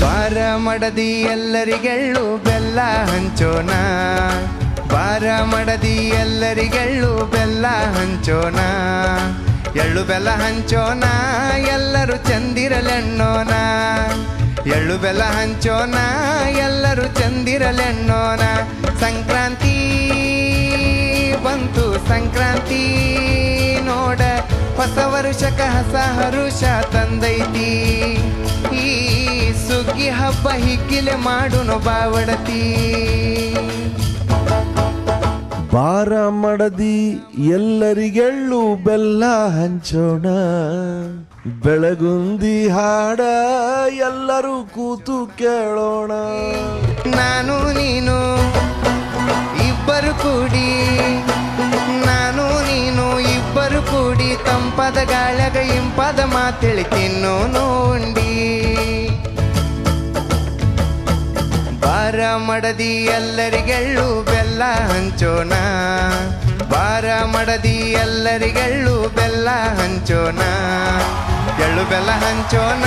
ಬಾರ ಮಡದಿ ಎಲ್ಲರಿಗೆಳ್ಳು ಬೆಲ್ಲ ಹಂಚೋಣ. ಬಾರ ಮಡದಿ ಎಲ್ಲರಿಗೆಳ್ಳು ಬೆಲ್ಲ ಹಂಚೋಣ. ಎಳ್ಳು ಬೆಲ್ಲ ಹಂಚೋಣ, ಎಲ್ಲರೂ ಚಂದಿರಲೆಣ್ಣೋಣ. ಎಳ್ಳು ಬೆಲ್ಲ ಹಂಚೋಣ, ಎಲ್ಲರೂ ಚಂದಿರಲೆಣ್ಣೋಣ. ಸಂಕ್ರಾಂತಿ ಬಂತು, ಸಂಕ್ರಾಂತಿ ನೋಡ. ಹೊಸ ವರುಷಕ ಹಸ ಹರುಷ ತಂದೈತಿ. ಈ ಸುಗ್ಗಿ ಹಬ್ಬ ಹಿಗ್ಗಿಲೆ ಮಾಡುನು ಬಾವಡತಿ. ಬಾರ ಮಡದಿ ಎಲ್ಲರಿಗೆಳ್ಳು ಬೆಲ್ಲ ಹಂಚೋಣ. ಬೆಳಗುಂದಿ ಹಾಡ ಎಲ್ಲರೂ ಕೂತು ಕೇಳೋಣ. ನಾನು ನೀನು ಇಬ್ಬರು ಕೂಡಿ. ನಾನು ನೀನು ಇಬ್ಬರು ಕೂಡಿ ತಂಪದ ಗಾಳಗ ಇಂಪದ ಮಾತೇಳಿ ತಿನ್ನೋ ಉಂಡಿ. ಬಾರ ಮಡದಿ ಎಲ್ಲರಿಗೆಳ್ಳು ಬೆಲ್ಲ ಹಂಚೋಣ. ಬಾರ ಮಡದಿ ಎಲ್ಲರಿಗೆಳ್ಳು ಬೆಲ್ಲ ಹಂಚೋಣ. ಎಳ್ಳು ಬೆಲ್ಲ ಹಂಚೋಣ.